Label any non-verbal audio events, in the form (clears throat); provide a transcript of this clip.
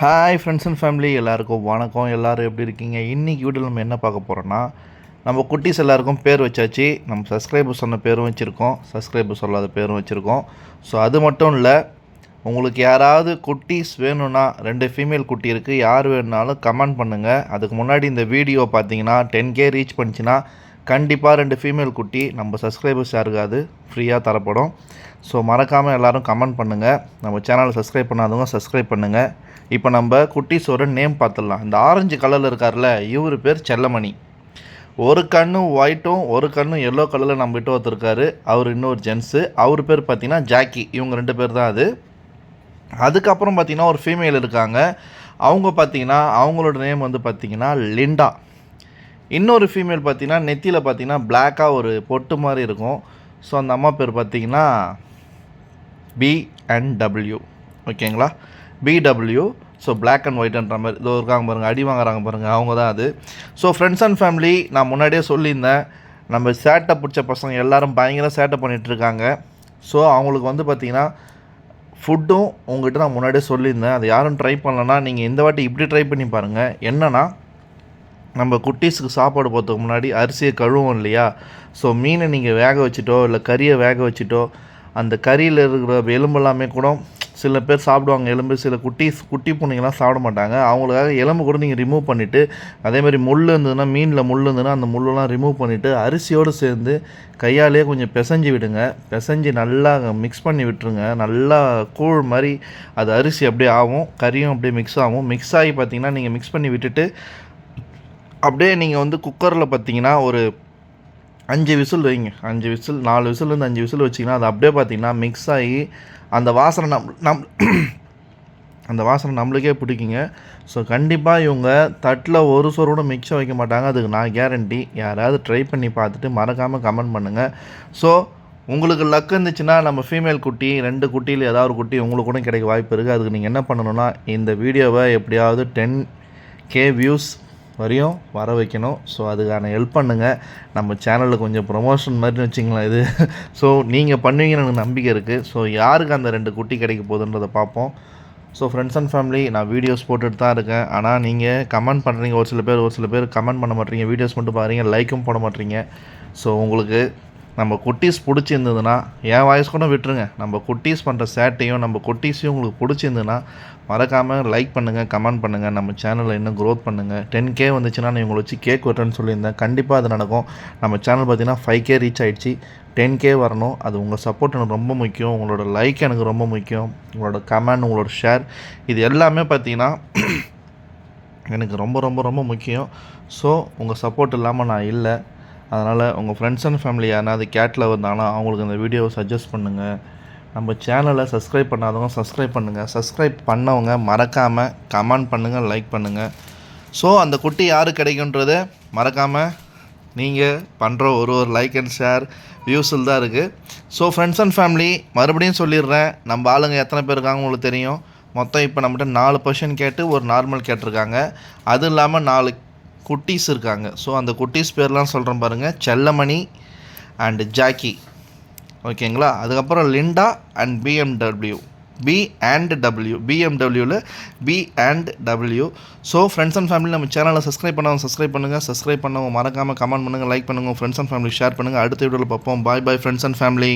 Hi friends and family எல்லாருக்கும் வணக்கம். எல்லோரும் எப்படி இருக்கீங்க? இன்றைக்கி வீட்டில் நம்ம என்ன பார்க்க போகிறோன்னா நம்ம குட்டீஸ் எல்லாருக்கும் பேர் வச்சாச்சு. நம்ம சப்ஸ்கிரைபர் சொன்ன பேரும் வச்சுருக்கோம். சப்ஸ்கிரைபர் சொல்லாத பேரும் வச்சுருக்கோம். ஸோ அது மட்டும் இல்லை உங்களுக்கு யாராவது குட்டீஸ் வேணும்னா ரெண்டு ஃபீமேல் குட்டி இருக்குது யார் வேணுனாலும் கமெண்ட் பண்ணுங்கள் அதுக்கு முன்னாடி இந்த வீடியோ பார்த்தீங்கன்னா டென் கே ரீச் பண்ணிச்சுன்னா கண்டிப்பாக ரெண்டு ஃபீமேல் குட்டி நம்ம சப்ஸ்கிரைபர்ஸ் யாருக்காது ஃப்ரீயாக தரப்படும். ஸோ மறக்காமல் எல்லாரும் கமெண்ட் பண்ணுங்கள் நம்ம சேனலை சப்ஸ்கிரைப் பண்ணாதவங்க சப்ஸ்கிரைப் பண்ணுங்கள் இப்போ நம்ம குட்டீஸோட நேம் பார்த்துடலாம். இந்த ஆரஞ்சு கலரில் இருக்கார்ல இவர் பேர் செல்லமணி. ஒரு கண்ணும் ஒயிட்டும் ஒரு கண்ணும் எல்லோ கலரில் நம்ம விட்டு ஒருத்தருக்காரு. அவர் இன்னொரு ஜென்ஸு அவர் பேர் பார்த்திங்கன்னா ஜாக்கி. இவங்க ரெண்டு பேர் தான் அது. அதுக்கப்புறம் பார்த்தீங்கன்னா ஒரு ஃபீமேல் இருக்காங்க. அவங்க பார்த்தீங்கன்னா அவங்களோட நேம் வந்து பார்த்தீங்கன்னா லிண்டா. இன்னொரு ஃபீமேல் பார்த்தீங்கன்னா நெத்தியில் பார்த்தீங்கன்னா பிளாக்காக ஒரு பொட்டு மாதிரி இருக்கும். ஸோ அந்த அம்மா பேர் பார்த்தீங்கன்னா பி அண்ட் டபிள்யூ ஓகேங்களா பிடபிள்யூ ஸோ பிளாக் அண்ட் ஒயிட்ன்ற மாதிரி. இதோ இருக்காங்க பாருங்கள் அடி வாங்குறாங்க பாருங்கள் அவங்க தான் அது. ஸோ ஃப்ரெண்ட்ஸ் அண்ட் ஃபேமிலி நான் முன்னாடியே சொல்லியிருந்தேன். நம்ம சேட்டை பிடிச்ச பசங்க எல்லாரும் பயங்கர சேட்டை பண்ணிகிட்ருக்காங்க ஸோ அவங்களுக்கு வந்து பார்த்திங்கன்னா ஃபுட்டும் உங்கள்கிட்ட நான் முன்னாடியே சொல்லியிருந்தேன். அது யாரும் ட்ரை பண்ணலன்னா நீங்கள் இந்த வாட்டி இப்படி ட்ரை பண்ணி பாருங்கள் என்னென்னா நம்ம குட்டீஸுக்கு சாப்பாடு போகிறதுக்கு முன்னாடி அரிசியை கழுவோம் இல்லையா? ஸோ மீனை நீங்கள் வேக வச்சுட்டோ இல்லை கறியை வேக வச்சுட்டோ அந்த கறியில் இருக்கிற எலும்பெல்லாமே கூட சில பேர் சாப்பிடுவாங்க. எலும்பு சில குட்டீஸ் குட்டி பூனைங்கெல்லாம் சாப்பிட மாட்டாங்க. அவங்களுக்காக எலும்பு கூட நீங்கள் ரிமூவ் பண்ணிவிட்டு அதேமாதிரி முள் இருந்ததுன்னா மீனில் முள் இருந்ததுன்னா அந்த முள்ளெல்லாம் ரிமூவ் பண்ணிவிட்டு அரிசியோடு சேர்ந்து கையாலேயே கொஞ்சம் பிசைஞ்சு விடுங்க. பிசைஞ்சு நல்லா மிக்ஸ் பண்ணி விட்டுருங்க. நல்லா கூழ் மாதிரி அது அரிசி அப்படியே ஆகும். கறியும் அப்படியே மிக்ஸ் ஆகும். மிக்ஸ் ஆகி பார்த்தீங்கன்னா நீங்கள் மிக்ஸ் பண்ணி விட்டுட்டு அப்படியே நீங்கள் வந்து குக்கரில் பார்த்தீங்கன்னா ஒரு அஞ்சு விசில் வைங்க. அஞ்சு விசில் நாலு விசிலேருந்து அஞ்சு விசில் வச்சிங்கன்னா அது அப்படியே பார்த்தீங்கன்னா மிக்ஸ் ஆகி அந்த வாசனை நம் நம் அந்த வாசனை நம்மளுக்கே பிடிக்குங்க. ஸோ கண்டிப்பாக இவங்க தட்டில் ஒரு சோறோட கூட வைக்க மாட்டாங்க. அதுக்கு நான் கேரண்டி யாராவது ட்ரை பண்ணி பார்த்துட்டு மறக்காமல் கமெண்ட் பண்ணுங்கள் ஸோ உங்களுக்கு லக் இருந்துச்சுன்னா நம்ம ஃபீமேல் குட்டி ரெண்டு குட்டியில் ஏதாவது ஒரு குட்டி உங்களுக்கு கூட கிடைக்க வாய்ப்பு இருக்குது அதுக்கு நீங்கள் என்ன பண்ணணும்னா இந்த வீடியோவை எப்படியாவது டென் கே வியூஸ் வரையும் வர வைக்கணும். ஸோ அதுக்கான ஹெல்ப் பண்ணுங்கள் நம்ம சேனலில் கொஞ்சம் ப்ரொமோஷன் மாதிரி வச்சிங்களேன் இது. ஸோ நீங்கள் பண்ணுவீங்கன்னு எனக்கு நம்பிக்கை இருக்குது ஸோ யாருக்கு அந்த ரெண்டு குட்டி கிடைக்க போகுதுன்றதை பார்ப்போம். ஸோ ஃப்ரெண்ட்ஸ் அண்ட் ஃபேமிலி நான் வீடியோஸ் போட்டுட்டு தான் இருக்கேன். ஆனால் நீங்கள் கமெண்ட் பண்ணுறீங்க ஒரு சில பேர் ஒரு சில பேர் கமெண்ட் பண்ண மாட்டீங்க. வீடியோஸ் மட்டும் பாருங்கள் லைக்கும் போட மாட்டீங்க. ஸோ உங்களுக்கு நம்ம குட்டீஸ் பிடிச்சிருந்ததுன்னா என் வாய்ஸ் கூட விட்டுருங்க. நம்ம குட்டீஸ் பண்ணுற சேட்டையும் நம்ம குட்டீஸையும் உங்களுக்கு பிடிச்சிருந்ததுன்னா மறக்காமல் லைக் பண்ணுங்கள் கமெண்ட் பண்ணுங்கள் நம்ம சேனலை இன்னும் க்ரோத் பண்ணுங்கள் டென் கே வந்துச்சுன்னா நான் உங்களை வச்சு கேக் வெட்டுறேன்னு சொல்லியிருந்தேன். கண்டிப்பாக அது நடக்கும். நம்ம சேனல் பார்த்தீங்கன்னா ஃபைவ் கே ரீச் ஆகிடுச்சு டென் கே வரணும். அது உங்கள் சப்போர்ட் எனக்கு ரொம்ப முக்கியம். உங்களோட லைக் எனக்கு ரொம்ப முக்கியம். உங்களோட கமெண்ட் உங்களோட ஷேர் இது எல்லாமே பார்த்தீங்கன்னா (clears throat) எனக்கு ரொம்ப ரொம்ப ரொம்ப முக்கியம். ஸோ உங்கள் சப்போர்ட் இல்லாமல் நான் இல்லை. அதனால் உங்கள் ஃப்ரெண்ட்ஸ் அண்ட் ஃபேமிலி யாராவது கேட்டில் வந்தாங்கன்னா அவங்களுக்கு இந்த வீடியோவை சஜஸ்ட் பண்ணுங்கள் நம்ம சேனலை சப்ஸ்கிரைப் பண்ணாதவங்க சப்ஸ்கிரைப் பண்ணுங்கள் சப்ஸ்கிரைப் பண்ணவங்க மறக்காமல் கமெண்ட் பண்ணுங்கள் லைக் பண்ணுங்கள் ஸோ அந்த குட்டி யார் கிடைக்குன்றதை மறக்காமல் நீங்கள் பண்ணுற ஒரு ஒரு லைக் அண்ட் ஷேர் வியூஸில் தான் இருக்குது ஸோ ஃப்ரெண்ட்ஸ் அண்ட் ஃபேமிலி மறுபடியும் சொல்லிடுறேன். நம்ம ஆளுங்க எத்தனை பேர் இருக்காங்க உங்களுக்கு தெரியும். மொத்தம் இப்போ நம்மகிட்ட நாலு பர்சன் கேட்டு ஒரு நார்மல் கேட்டிருக்காங்க. அது இல்லாமல் நாலு குட்டீஸ் இருக்காங்க. ஸோ அந்த குட்டீஸ் பேர்லாம் சொல்கிறேன் பாருங்கள் செல்லமணி அண்டு ஜாக்கி. ஓகேங்களா? அதுக்கப்புறம் Linda and BMW B and W பிஎம்டபிள்யூவில் B and W so friends and family நம்ம சேனலை சப்ஸ்கிரைப் பண்ணவங்க சப்ஸ்கிரைப் பண்ணுங்கள் சப்ஸ்கிரைப் பண்ணவங்க மறக்காமல் கமெண்ட் பண்ணுங்கள் லைக் பண்ணுங்கள் ஃப்ரெண்ட்ஸ் அண்ட் ஃபேமிலி ஷேர் பண்ணுங்கள் அடுத்த வீடியோவில் பார்ப்போம். Bye bye friends and family